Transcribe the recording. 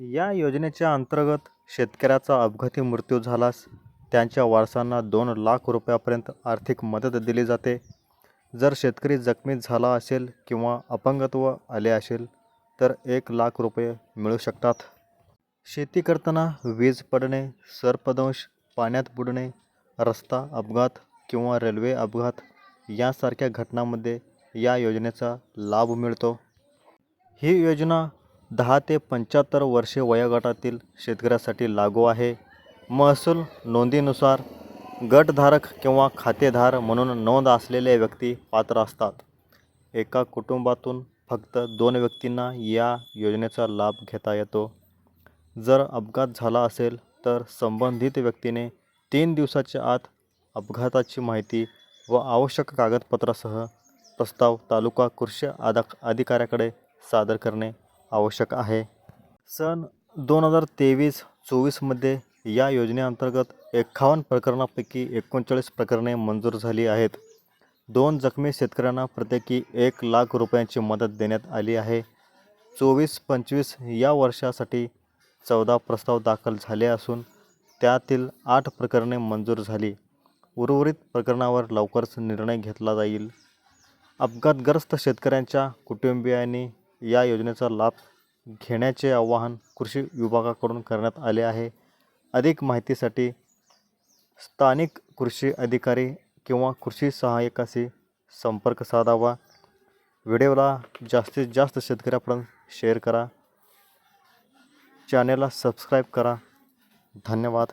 या योजनेच्या अंतर्गत शेतकऱ्याचा अपघाती मृत्यू झाल्यास त्यांच्या वारसांना दोन लाख रुपयापर्यंत आर्थिक मदत दिली जाते. जर शेतकरी जखमी झाला असेल किंवा अपंगत्व आले असेल तर एक लाख रुपये मिळू शकतात. शेती करताना वीज पडणे सर्पदंश पाण्यात बुडणे रस्ता अपघात किंवा रेल्वे अपघात यासारख्या घटनांमध्ये या योजनेचा लाभ मिळतो. ही योजना दहा ते पंच्याहत्तर वर्षे वयोगटातील शेतकऱ्यासाठी लागू आहे. महसूल नोंदीनुसार गटधारक किंवा खातेदार म्हणून नोंद असलेले व्यक्ती पात्र असतात. एका कुटुंबातून फक्त दोन व्यक्तींना या योजनेचा लाभ घेता येतो. जर अपघात झाला असेल तर संबंधित व्यक्तीने तीन दिवसाच्या आत अपघाताची माहिती व आवश्यक कागदपत्रासह प्रस्ताव तालुका कृषी आदा अधिकाऱ्याकडे सादर करणे आवश्यक आहे. सन दोन हजार तेवीस चोवीसमध्ये या योजनेअंतर्गत एकावन्न प्रकरणापैकी एकोणचाळीस प्रकरणे मंजूर झाली आहेत. दोन जखमी शेतकऱ्यांना प्रत्येकी एक लाख रुपयांची मदत देण्यात आली आहे. चोवीस पंचवीस या वर्षासाठी चौदा प्रस्ताव दाखल झाले असून त्यातील आठ प्रकरणे मंजूर झाली. उर्वरित प्रकरणावर लवकरच निर्णय घेतला जाईल. अपघातग्रस्त शेतकऱ्यांच्या कुटुंबियांनी या योजनेचा लाभ घेण्याचे आवाहन कृषी विभागाकडून करण्यात आले आहे. अधिक माहितीसाठी स्थानिक कृषी अधिकारी किंवा कृषी सहाय्यकाशी संपर्क साधावा. व्हिडिओला जास्तीत जास्त शेतकऱ्यापर्यंत शेअर करा. चॅनेलला सबस्क्राईब करा. धन्यवाद.